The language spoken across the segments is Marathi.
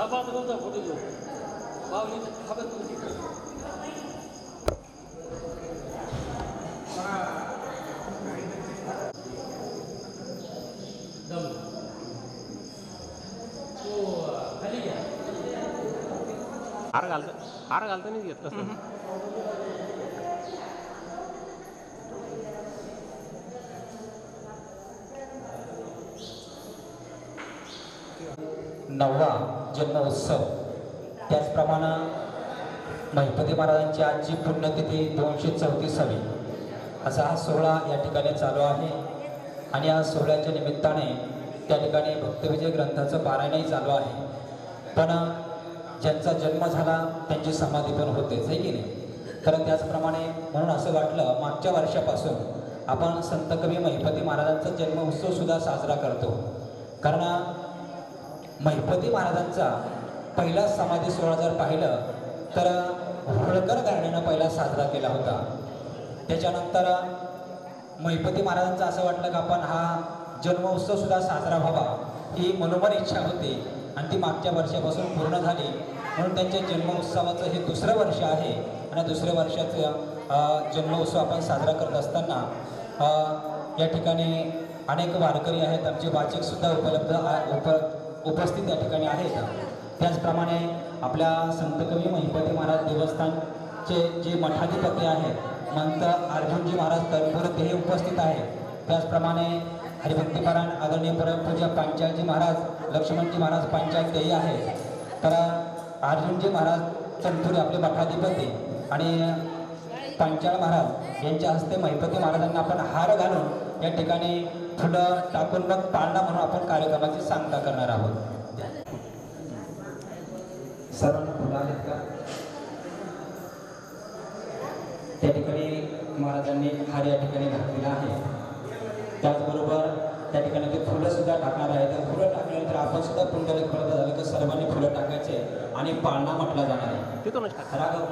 आबाचा फोटो घेऊ बावली हातात हार घालता हार घालतानाच घेतलं असतं नववा जन्मोत्सव. त्याचप्रमाणे महिपती महाराजांची आजची पुण्यतिथी दोनशे चौतीसावी. असा हा सोहळा या ठिकाणी चालू आहे. आणि या सोहळ्याच्या निमित्ताने त्या ठिकाणी भक्तविजय ग्रंथाचं पारायणही चालू आहे. पण ज्यांचा जन्म झाला त्यांची समाधी पण होतेच आहे की नाही? तर त्याचप्रमाणे म्हणून असं वाटलं मागच्या वर्षापासून आपण संत कवी महिपती महाराजांचा जन्म उत्सवसुद्धा साजरा करतो. कारण महिपती महाराजांचा पहिला समाधी सोहळा जर पाहिलं तर होळकर घराण्यानं पहिला साजरा केला होता. त्याच्यानंतर महिपती महाराजांचं असं वाटलं की आपण हा जन्मोत्सव सुद्धा साजरा व्हावा ही मनोमन इच्छा होती. आणि ती मागच्या वर्षापासून पूर्ण झाली. म्हणून त्यांच्या जन्मोत्सवाचं हे दुसरं वर्ष आहे. आणि दुसऱ्या वर्षाचं जन्मोत्सव आपण साजरा करत असताना या ठिकाणी अनेक वारकरी आहेत. आमचे वाचकसुद्धा उपलब्ध आ- उप उपस्थित या ठिकाणी आहेत त्याचप्रमाणे आपल्या संतकवी महिपती महाराज देवस्थानचे जे मठाधिपती आहेत मंत अर्जुनजी महाराज तनपुर तेही उपस्थित आहेत. त्याचप्रमाणे हरिभक्तीपरायण आदरणीय परमपूज्य पांचाळजी महाराज लक्ष्मणजी महाराज पांचाल तेही आहे तर अर्जुनजी महाराज तनपुरे आपले मठाधिपती आणि पांचाळ महाराज यांच्या हस्ते महिपती महाराजांना आपण हार घालून या ठिकाणी फुलं टाकून मग पाळणा म्हणून आपण कार्यक्रमाची सांगता करणार आहोत. सर्वांना फुलं आहेत का? त्या ठिकाणी महाराजांनी हार या ठिकाणी घातलेला आहे. त्याचबरोबर त्या ठिकाणी ते फुलं सुद्धा टाकणार आहे तर फुलं टाकल्यानंतर आपण सुद्धा पुंडलिक फळत झालं की सर्वांनी फुलं टाकायचे आणि पाळणा म्हटला जाणार आहे. राघव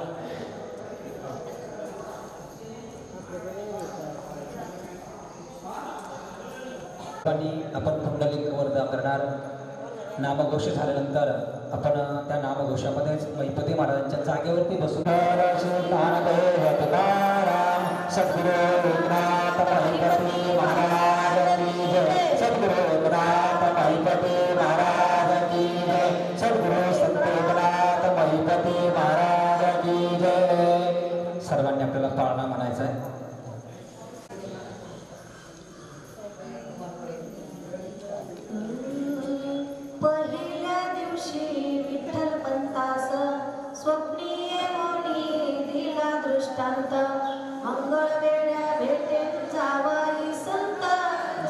आणि आपण पुंडलिक वर्धा करणार. नामघोष झाल्यानंतर आपण त्या नामघोषामध्येच महिपती महाराजांच्या जागेवरती बसून.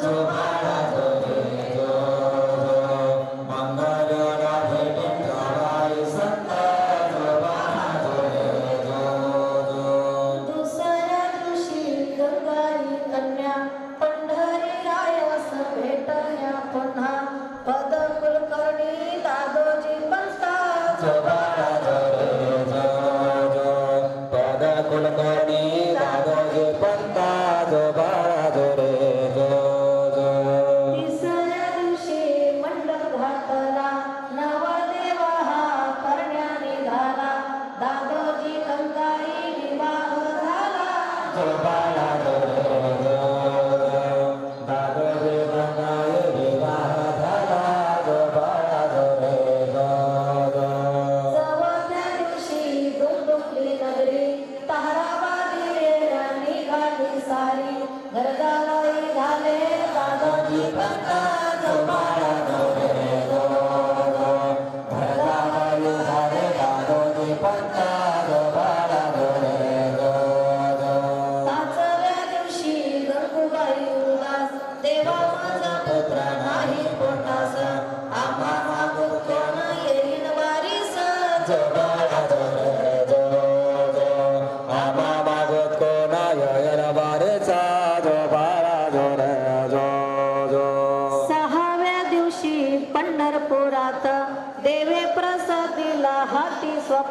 जो बाळा जो सारी घरदाराई झाले दादोजी पंता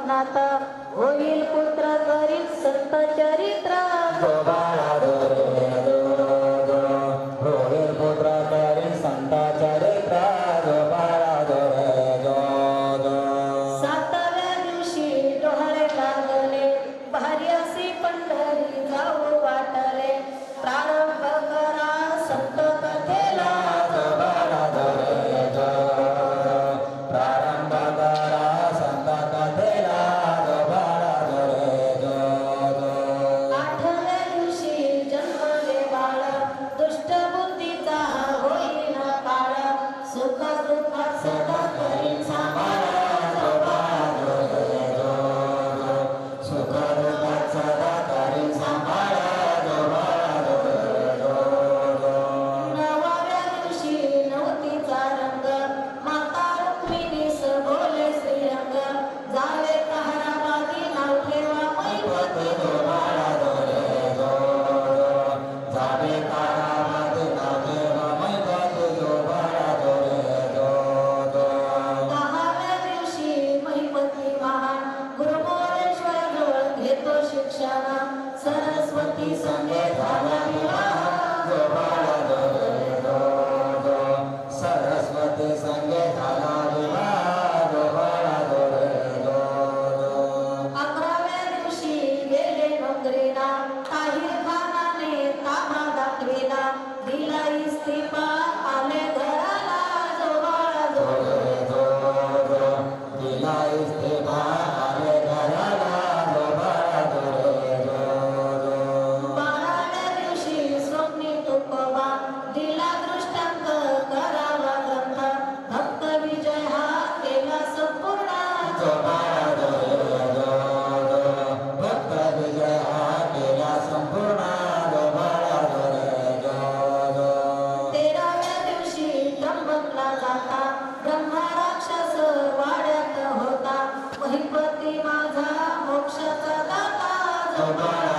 नाता होईल पुत्र गरीब संत चरित्र. Mubarak.